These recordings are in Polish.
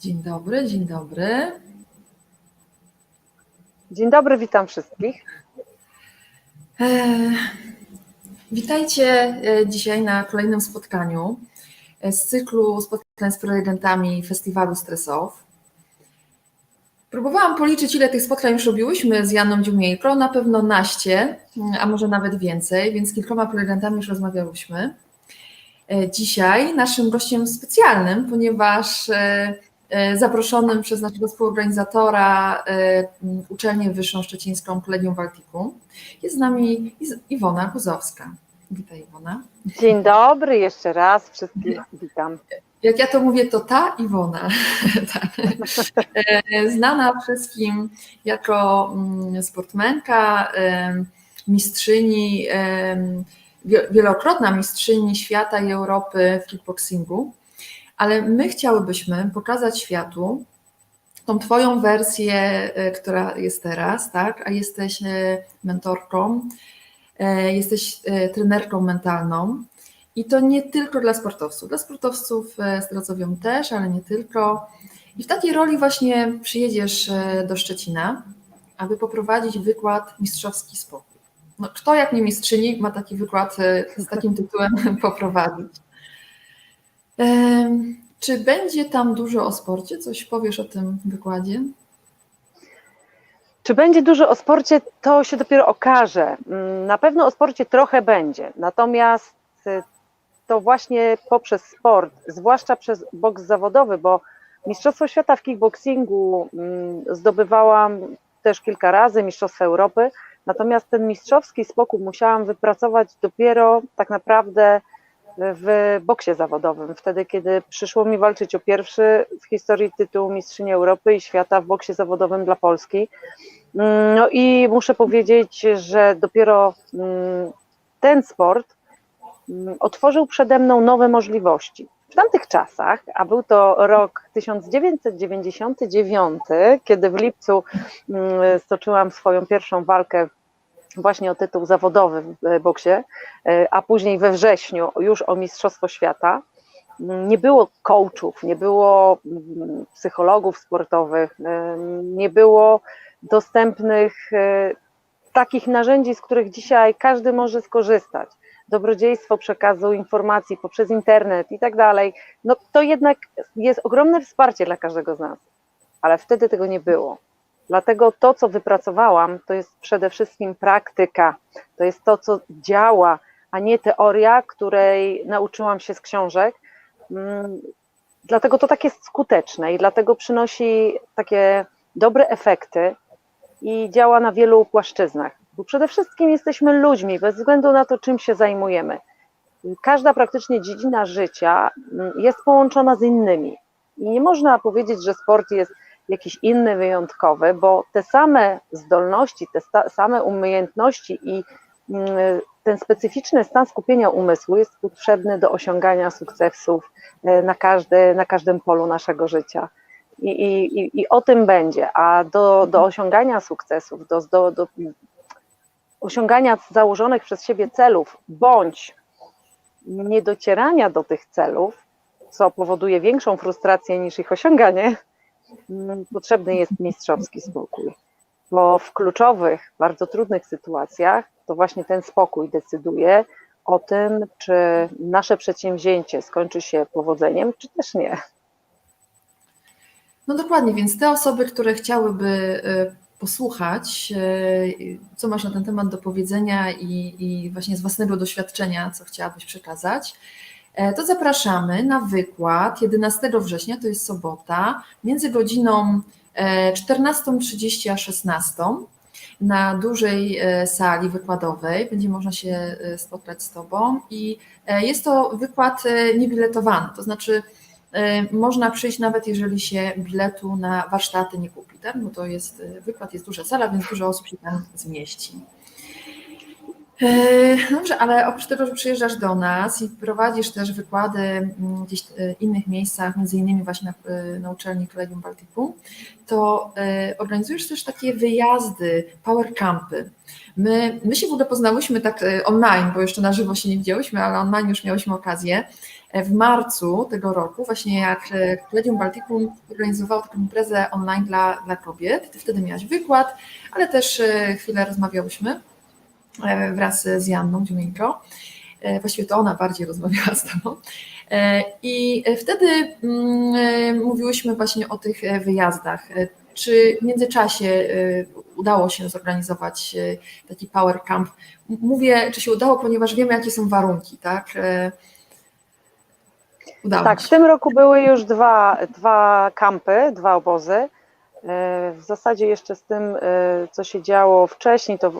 Dzień dobry, dzień dobry. Dzień dobry, witam wszystkich. E, Witajcie e, dzisiaj na kolejnym spotkaniu e, z cyklu spotkań z prelegentami Festiwalu Stresow. Próbowałam policzyć, ile tych spotkań już robiłyśmy z Janą Dziumiejko, na pewno naście, a może nawet więcej, więc z kilkoma prelegentami już rozmawiałyśmy. Dzisiaj naszym gościem specjalnym, ponieważ zaproszonym przez naszego współorganizatora e, Uczelnię Wyższą Szczecińską Kolegium Baltikum jest z nami Iwona Kuzowska. Witaj Iwona. Dzień dobry, jeszcze raz wszystkich witam. Jak ja to mówię, to ta Iwona, Tak. E, znana wszystkim jako mm, sportmenka, mistrzyni, wielokrotna mistrzyni świata i Europy w kickboxingu, ale my chciałybyśmy pokazać światu tą Twoją wersję, e, która jest teraz, tak? A jesteś e, mentorką, e, jesteś trenerką mentalną. I to nie tylko dla sportowców. Dla sportowców z Drozowią też, ale nie tylko. I w takiej roli właśnie przyjedziesz do Szczecina, aby poprowadzić wykład Mistrzowski Spokój. No, kto jak nie mistrzyni ma taki wykład z takim tytułem poprowadzić? Czy będzie tam dużo o sporcie? Coś powiesz o tym wykładzie? Czy będzie dużo o sporcie, to się dopiero okaże. Mm, Na pewno o sporcie trochę będzie, natomiast y, to właśnie poprzez sport, zwłaszcza przez boks zawodowy, bo Mistrzostwo Świata w kickboxingu mm, zdobywałam też kilka razy, Mistrzostwa Europy, natomiast ten mistrzowski spokój musiałam wypracować dopiero tak naprawdę w boksie zawodowym, wtedy kiedy przyszło mi walczyć o pierwszy w historii tytuł Mistrzyni Europy i Świata w boksie zawodowym dla Polski. Mm, No i muszę powiedzieć, że dopiero mm, ten sport mm, otworzył przede mną nowe możliwości. W tamtych czasach, a był to rok 1999, kiedy w lipcu stoczyłam swoją pierwszą walkę właśnie o tytuł zawodowy w boksie, e, a później we wrześniu już o Mistrzostwo Świata. Mm, Nie było coachów, nie było mm, psychologów sportowych, e, nie było dostępnych e, takich narzędzi, z których dzisiaj każdy może skorzystać. Dobrodziejstwo przekazu informacji poprzez internet i tak dalej. No to jednak jest ogromne wsparcie dla każdego z nas, ale wtedy tego nie było. Dlatego to, co wypracowałam, to jest przede wszystkim praktyka, to jest to, co działa, a nie teoria, której nauczyłam się z książek. Mm, Dlatego to tak jest skuteczne i dlatego przynosi takie dobre efekty i działa na wielu płaszczyznach. Bo przede wszystkim jesteśmy ludźmi, bez względu na to, czym się zajmujemy. Każda praktycznie dziedzina życia mm, jest połączona z innymi. I nie można powiedzieć, że sport jest jakiś inny, wyjątkowy, bo te same zdolności, te same umiejętności i mm, ten specyficzny stan skupienia umysłu jest potrzebny do osiągania sukcesów e, na, każdy, na każdym polu naszego życia. I, i, i- o tym będzie. A do, do osiągania sukcesów, do, do, do osiągania założonych przez siebie celów, bądź niedocierania do tych celów, co powoduje większą frustrację niż ich osiąganie, potrzebny jest mistrzowski spokój. Bo w kluczowych, bardzo trudnych sytuacjach to właśnie ten spokój decyduje o tym, czy nasze przedsięwzięcie skończy się powodzeniem, czy też nie. No dokładnie, więc te osoby, które chciałyby e, posłuchać, e, co masz na ten temat do powiedzenia i, i właśnie z własnego doświadczenia, co chciałabyś przekazać, to zapraszamy na wykład 11 września, to jest sobota, między godziną e, 14.30 a 16 na dużej e, sali wykładowej. Będzie można się e, spotkać z Tobą i e, jest to wykład e, niebiletowany, to znaczy e, można przyjść nawet jeżeli się biletu na warsztaty nie kupi, tak? bo to jest e, wykład, jest duża sala, więc dużo osób się tam zmieści. E, Dobrze, ale oprócz tego, że przyjeżdżasz do nas i prowadzisz też wykłady mm, gdzieś w innych miejscach, między innymi właśnie na, e, na uczelni Collegium Balticum, to e, organizujesz też takie wyjazdy, power campy. My, my się w ogóle poznałyśmy tak e, online, bo jeszcze na żywo się nie widziałyśmy, ale online już miałyśmy okazję. E, W marcu tego roku, właśnie jak e, Collegium Balticum organizowało taką imprezę online dla, dla kobiet, ty wtedy miałaś wykład, ale też e, chwilę rozmawiałyśmy e, wraz z Janną Dziumienko. E, Właściwie to ona bardziej rozmawiała z tobą. E, I e, wtedy mm, e, mówiłyśmy właśnie o tych e, wyjazdach. E, Czy w międzyczasie e, udało się zorganizować e, taki power camp? Mówię, czy się udało, ponieważ wiemy, jakie są warunki, tak? E, Udało Tak, się. w tym roku były już dwa, dwa kampy, dwa obozy. W zasadzie jeszcze z tym, e, co się działo wcześniej, to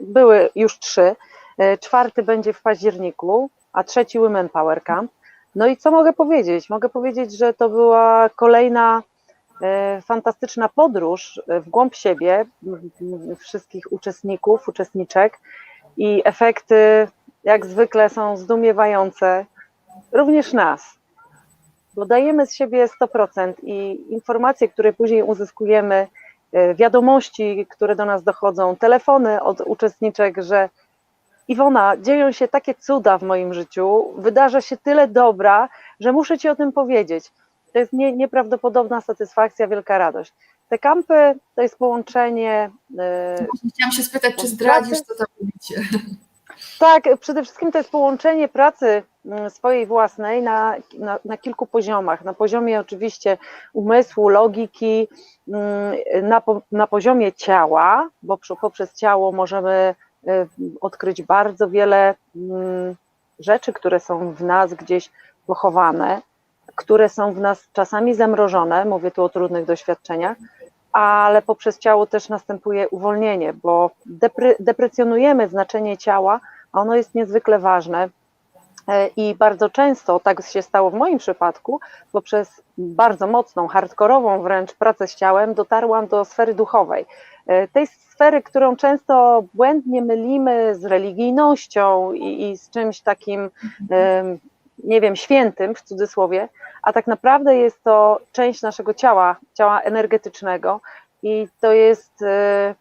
były już trzy. E, Czwarty będzie w październiku, a trzeci Women Power Camp. No i co mogę powiedzieć? Mogę powiedzieć, że to była kolejna e, fantastyczna podróż w głąb siebie wszystkich uczestników, uczestniczek i efekty jak zwykle są zdumiewające, również nas bo dajemy z siebie 100% i informacje, które później uzyskujemy, e, wiadomości, które do nas dochodzą, telefony od uczestniczek, że Iwona, dzieją się takie cuda w moim życiu, wydarza się tyle dobra, że muszę Ci o tym powiedzieć. To jest nie, nieprawdopodobna satysfakcja, wielka radość. Te kampy to jest połączenie Właśnie Chciałam się spytać, czy zdradzisz, co tam mówicie. Tak, przede wszystkim to jest połączenie pracy swojej własnej na, na, na kilku poziomach. Na poziomie oczywiście umysłu, logiki, mm, na, na poziomie ciała, bo poprzez ciało możemy y, odkryć bardzo wiele mm, rzeczy, które są w nas gdzieś pochowane, które są w nas czasami zamrożone, mówię tu o trudnych doświadczeniach, ale poprzez ciało też następuje uwolnienie, bo depre, deprecjonujemy znaczenie ciała, a ono jest niezwykle ważne. E, I bardzo często, tak się stało w moim przypadku, poprzez bardzo mocną, hardkorową wręcz pracę z ciałem, dotarłam do sfery duchowej. E, Tej sfery, którą często błędnie mylimy z religijnością i, i z czymś takim, em, nie wiem, świętym w cudzysłowie, a tak naprawdę jest to część naszego ciała, ciała energetycznego i to jest e,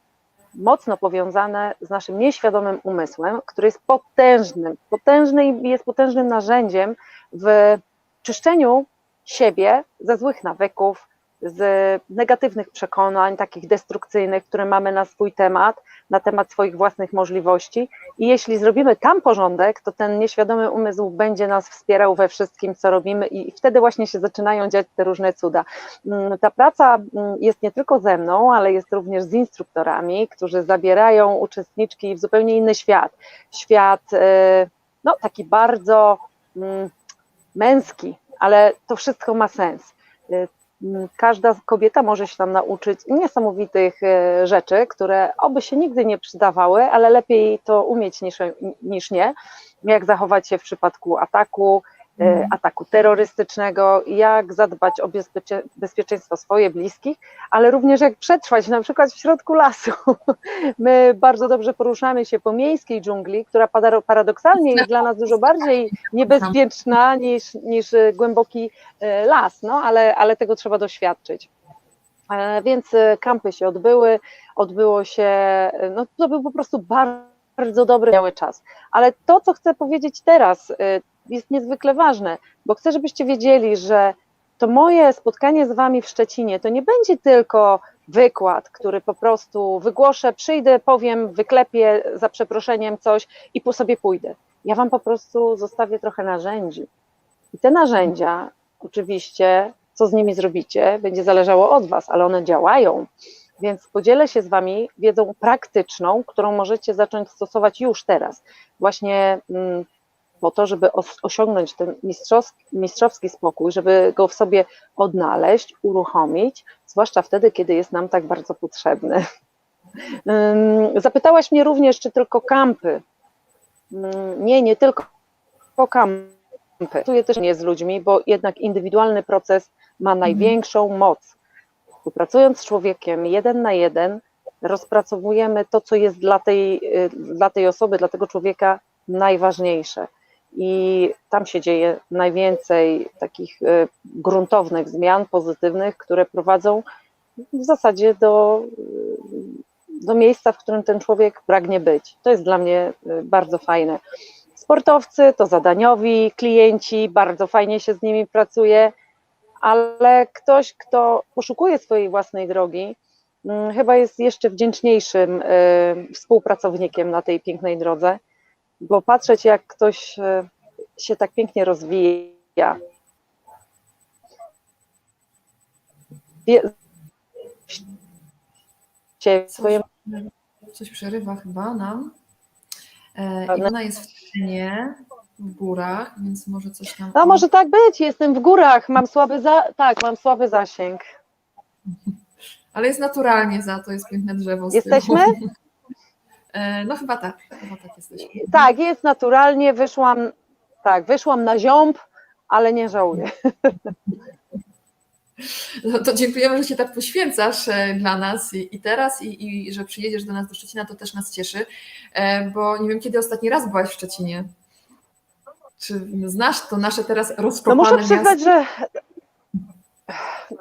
mocno powiązane z naszym nieświadomym umysłem, który jest potężnym, potężny jest potężnym narzędziem w czyszczeniu siebie ze złych nawyków, z negatywnych przekonań, takich destrukcyjnych, które mamy na swój temat, na temat swoich własnych możliwości. I jeśli zrobimy tam porządek, to ten nieświadomy umysł będzie nas wspierał we wszystkim, co robimy, i wtedy właśnie się zaczynają dziać te różne cuda. Mm, Ta praca mm, jest nie tylko ze mną, ale jest również z instruktorami, którzy zabierają uczestniczki w zupełnie inny świat. Świat, e, no taki bardzo mm, męski, ale to wszystko ma sens. Każda kobieta może się tam nauczyć niesamowitych e, rzeczy, które oby się nigdy nie przydawały, ale lepiej to umieć niż, niż nie. Jak zachować się w przypadku ataku. Ataku terrorystycznego, jak zadbać o bezpiecze, bezpieczeństwo swoje, bliskich, ale również jak przetrwać na przykład w środku lasu. My bardzo dobrze poruszamy się po miejskiej dżungli, która paradoksalnie jest dla nas dużo bardziej niebezpieczna niż, niż e, głęboki e, las, no ale, ale tego trzeba doświadczyć. E, Więc e, kampy się odbyły, odbyło się, e, no to był po prostu bardzo, bardzo dobry miały czas. Ale to, co chcę powiedzieć teraz, e, jest niezwykle ważne, bo chcę, żebyście wiedzieli, że to moje spotkanie z Wami w Szczecinie to nie będzie tylko wykład, który po prostu wygłoszę, przyjdę, powiem, wyklepię za przeproszeniem coś i po sobie pójdę. Ja Wam po prostu zostawię trochę narzędzi. I te narzędzia, oczywiście, co z nimi zrobicie, będzie zależało od Was, ale one działają. Więc podzielę się z Wami wiedzą praktyczną, którą możecie zacząć stosować już teraz. Właśnie mm, po to, żeby os- osiągnąć ten mistrzowski, mistrzowski spokój, żeby go w sobie odnaleźć, uruchomić, zwłaszcza wtedy, kiedy jest nam tak bardzo potrzebny. Zapytałaś mnie również, czy tylko kampy. Nie, nie tylko kampy. Pracuję też nie z ludźmi, bo jednak indywidualny proces ma największą moc. Współpracując z człowiekiem jeden na jeden, rozpracowujemy to, co jest dla tej, y, dla tej osoby, dla tego człowieka najważniejsze. I tam się dzieje najwięcej takich y, gruntownych zmian pozytywnych, które prowadzą w zasadzie do, y, do miejsca, w którym ten człowiek pragnie być. To jest dla mnie y, bardzo fajne. Sportowcy to zadaniowi klienci, bardzo fajnie się z nimi pracuje, ale ktoś, kto poszukuje swojej własnej drogi, mm, chyba jest jeszcze wdzięczniejszym współpracownikiem na tej pięknej drodze, bo patrzeć, jak ktoś y, się tak pięknie rozwija. Swoje Coś przerywa chyba nam. E, Iwona jest w Szczecinie, w górach, więc może coś tam... No może tak być, jestem w górach, mam słaby za, tak, mam słaby zasięg. Ale jest naturalnie za to, jest piękne drzewo. z Jesteśmy? tyłu. E, No chyba tak, chyba tak jesteśmy. Tak, jest naturalnie, wyszłam, tak, wyszłam na ziąb, ale nie żałuję. No to dziękujemy, że się tak poświęcasz e, dla nas i, i teraz, i, i że przyjedziesz do nas do Szczecina, to też nas cieszy, e, bo nie wiem, kiedy ostatni raz byłaś w Szczecinie. Czy znasz to nasze teraz No rozkopane muszę przyznać, miasto? że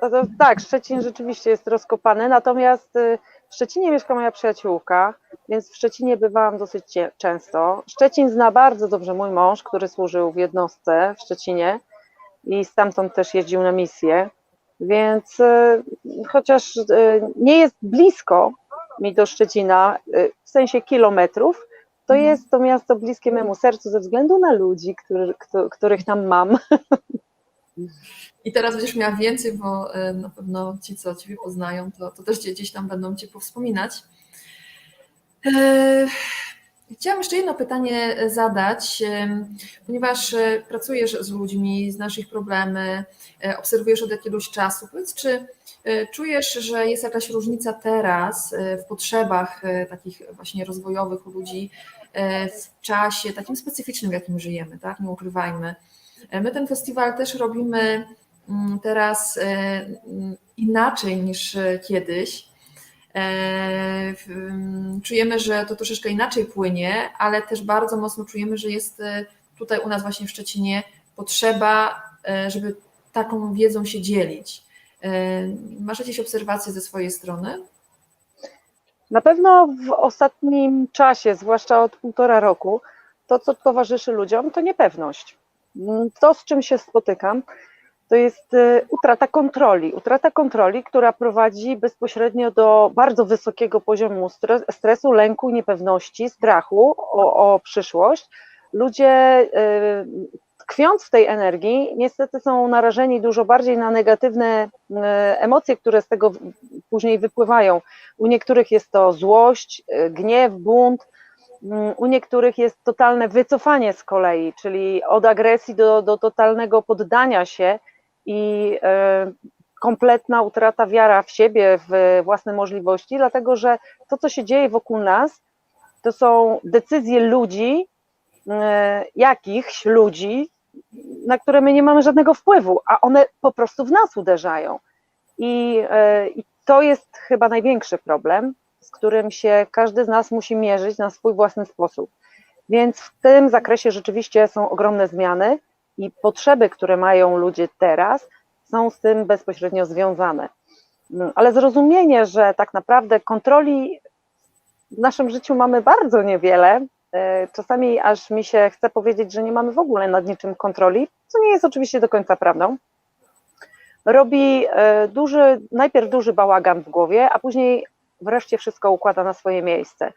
no to, tak, Szczecin rzeczywiście jest rozkopany, natomiast y, w Szczecinie mieszka moja przyjaciółka, więc w Szczecinie bywałam dosyć często. Szczecin zna bardzo dobrze mój mąż, który służył w jednostce w Szczecinie i stamtąd też jeździł na misję, więc y, chociaż y, nie jest blisko mi do Szczecina, w sensie kilometrów, to Mhm. jest to miasto bliskie memu sercu ze względu na ludzi, który, któ- których tam mam. I teraz będziesz miała więcej, bo e, na pewno ci, co Ciebie poznają, to, to też gdzieś tam będą Cię powspominać. E, Chciałam jeszcze jedno pytanie zadać, em, ponieważ e, pracujesz z ludźmi, znasz ich problemy, e, obserwujesz od jakiegoś czasu. Powiedz, czy e, czujesz, że jest jakaś różnica teraz e, w potrzebach e, takich właśnie rozwojowych u ludzi e, w czasie takim specyficznym, w jakim żyjemy, tak? Nie ukrywajmy. E, My ten festiwal też robimy mm, teraz e, mm, inaczej niż e, kiedyś. Mm, Czujemy, że to troszeczkę inaczej płynie, ale też bardzo mocno czujemy, że jest tutaj u nas właśnie w Szczecinie potrzeba, żeby taką wiedzą się dzielić. Masz jakieś obserwacje ze swojej strony? Na pewno w ostatnim czasie, zwłaszcza od półtora roku, to, co towarzyszy ludziom, to niepewność. Mm, To, z czym się spotykam, to jest y, utrata kontroli. Utrata kontroli, która prowadzi bezpośrednio do bardzo wysokiego poziomu stres- stresu, lęku, niepewności, strachu o, o przyszłość. Ludzie y, tkwiąc w tej energii, niestety są narażeni dużo bardziej na negatywne y, emocje, które z tego później wypływają. U niektórych jest to złość, gniew, bunt, u niektórych jest totalne wycofanie z kolei, czyli od agresji do, do totalnego poddania się i e, kompletna utrata wiara w siebie, w własne możliwości, dlatego że to, co się dzieje wokół nas, to są decyzje ludzi, e, jakichś ludzi, na które my nie mamy żadnego wpływu, a one po prostu w nas uderzają. I, e, i to jest chyba największy problem, z którym się każdy z nas musi mierzyć na swój własny sposób. Więc w tym zakresie rzeczywiście są ogromne zmiany i potrzeby, które mają ludzie teraz, są z tym bezpośrednio związane. Mm, Ale zrozumienie, że tak naprawdę kontroli w naszym życiu mamy bardzo niewiele, e, czasami aż mi się chce powiedzieć, że nie mamy w ogóle nad niczym kontroli, co nie jest oczywiście do końca prawdą, robi e, duży, najpierw duży bałagan w głowie, a później wreszcie wszystko układa na swoje miejsce.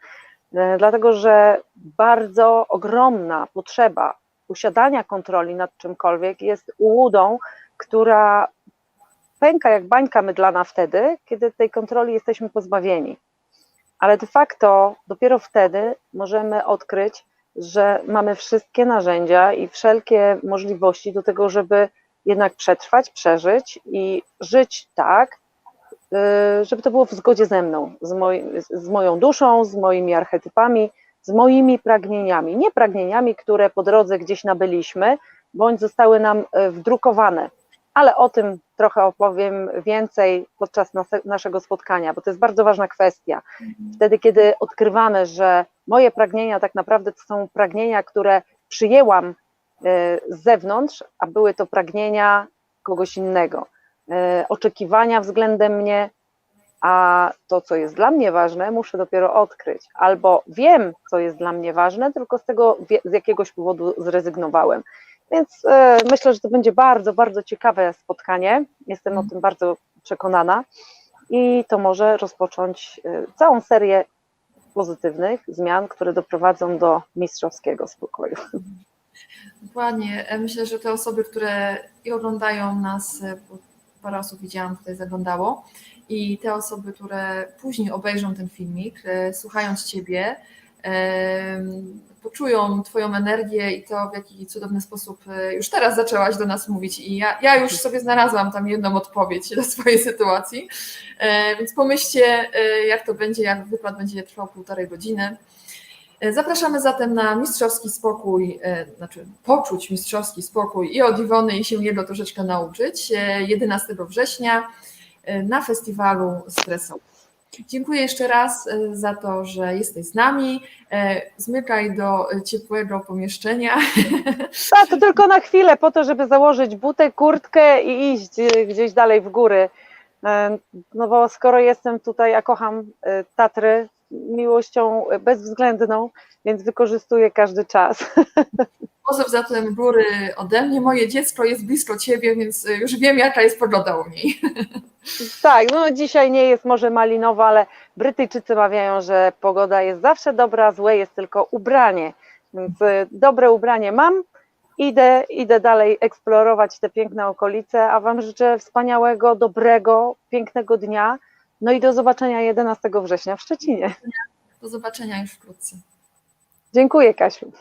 E, Dlatego, że bardzo ogromna potrzeba posiadania kontroli nad czymkolwiek jest ułudą, która pęka jak bańka mydlana wtedy, kiedy tej kontroli jesteśmy pozbawieni. Ale de facto dopiero wtedy możemy odkryć, że mamy wszystkie narzędzia i wszelkie możliwości do tego, żeby jednak przetrwać, przeżyć i żyć tak, żeby to było w zgodzie ze mną, z, moj, z moją duszą, z moimi archetypami, z moimi pragnieniami. Nie pragnieniami, które po drodze gdzieś nabyliśmy, bądź zostały nam y, wdrukowane, ale o tym trochę opowiem więcej podczas naszego spotkania, bo to jest bardzo ważna kwestia. Wtedy, kiedy odkrywamy, że moje pragnienia tak naprawdę to są pragnienia, które przyjęłam e, z zewnątrz, a były to pragnienia kogoś innego, oczekiwania względem mnie, a to, co jest dla mnie ważne, muszę dopiero odkryć. Albo wiem, co jest dla mnie ważne, tylko z tego z jakiegoś powodu zrezygnowałem. Więc e, myślę, że to będzie bardzo, bardzo ciekawe spotkanie. Jestem o tym bardzo przekonana i to może rozpocząć e, całą serię pozytywnych zmian, które doprowadzą do mistrzowskiego spokoju. Dokładnie. E, Myślę, że te osoby, które i oglądają nas, e, parę osób widziałam tutaj zaglądało, i te osoby, które później obejrzą ten filmik, e, słuchając Ciebie, em, poczują Twoją energię i to, w jaki cudowny sposób e, już teraz zaczęłaś do nas mówić. I ja, ja już sobie znalazłam tam jedną odpowiedź do swojej sytuacji. E, Więc pomyślcie, e, jak to będzie, jak wykład będzie trwał półtorej godziny. E, Zapraszamy zatem na mistrzowski spokój, e, znaczy poczuć mistrzowski spokój i od Iwony i się jego troszeczkę nauczyć e, 11 września e, na festiwalu Stresowy. Dziękuję jeszcze raz za to, że jesteś z nami. Zmykaj do ciepłego pomieszczenia. Tak, tylko na chwilę, po to, żeby założyć butę, kurtkę i iść gdzieś dalej w góry. No bo skoro jestem tutaj, a kocham Tatry miłością bezwzględną, więc wykorzystuję każdy czas. Pozew zatem góry ode mnie. Moje dziecko jest blisko ciebie, więc już wiem, jaka jest pogoda u niej. Tak, no dzisiaj nie jest może malinowa, ale Brytyjczycy mawiają, że pogoda jest zawsze dobra, złe jest tylko ubranie. Więc e, dobre ubranie mam, idę, idę dalej eksplorować te piękne okolice, a Wam życzę wspaniałego, dobrego, pięknego dnia. No i do zobaczenia 11 września w Szczecinie. Do zobaczenia już wkrótce. Dziękuję, Kasiu.